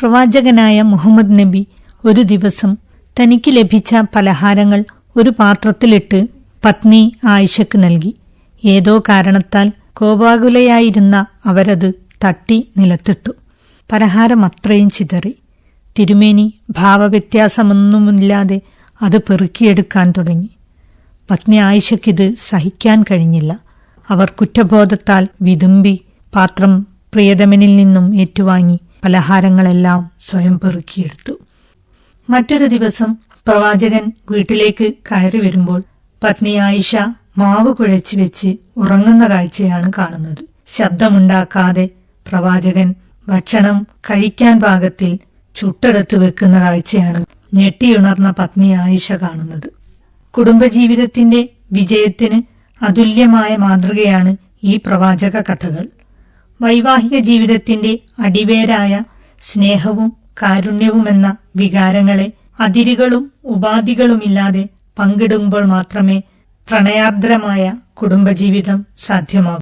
പ്രവാചകനായ മുഹമ്മദ് നബി ഒരു ദിവസം തനിക്ക് ലഭിച്ച പലഹാരങ്ങൾ ഒരു പാത്രത്തിലിട്ട് പത്നി ആയിഷക്ക് നൽകി. ഏതോ കാരണത്താൽ കോപാകുലയായിരുന്ന അവരത് തട്ടി നിലത്തിട്ടു. പലഹാരം അത്രയും ചിതറി. തിരുമേനി ഭാവവ്യത്യാസമൊന്നുമില്ലാതെ അത് പെറുക്കിയെടുക്കാൻ തുടങ്ങി. പത്നി ആയിഷയ്ക്കിത് സഹിക്കാൻ കഴിഞ്ഞില്ല. അവർ കുറ്റബോധത്താൽ വിതുമ്പി പാത്രം പ്രിയതമനിൽ നിന്നും ഏറ്റുവാങ്ങി. പലഹാരങ്ങളെല്ലാം സ്വയം പെറുക്കിയെടുത്തു. മറ്റൊരു ദിവസം പ്രവാചകൻ വീട്ടിലേക്ക് കയറി വരുമ്പോൾ പത്നി ആയിഷ മാവ് കുഴച്ചു വെച്ച് ഉറങ്ങുന്ന കാഴ്ചയാണ് കാണുന്നത്. ശബ്ദമുണ്ടാക്കാതെ പ്രവാചകൻ ഭക്ഷണം കഴിക്കാൻ പാകത്തിൽ ചുട്ടെടുത്ത് വെക്കുന്ന കാഴ്ചയാണ് ഞെട്ടിയുണർന്ന പത്നി ആയിഷ കാണുന്നത്. കുടുംബജീവിതത്തിന്റെ വിജയത്തിന് അതുല്യമായ മാതൃകയാണ് ഈ പ്രവാചക കഥകൾ. വൈവാഹിക ജീവിതത്തിന്റെ അടിവേരായ സ്നേഹവും കാരുണ്യവുമെന്ന വികാരങ്ങളെ അതിരുകളും ഉപാധികളുമില്ലാതെ പങ്കിടുമ്പോൾ മാത്രമേ പ്രണയാർദ്രമായ കുടുംബജീവിതം സാധ്യമാകൂ.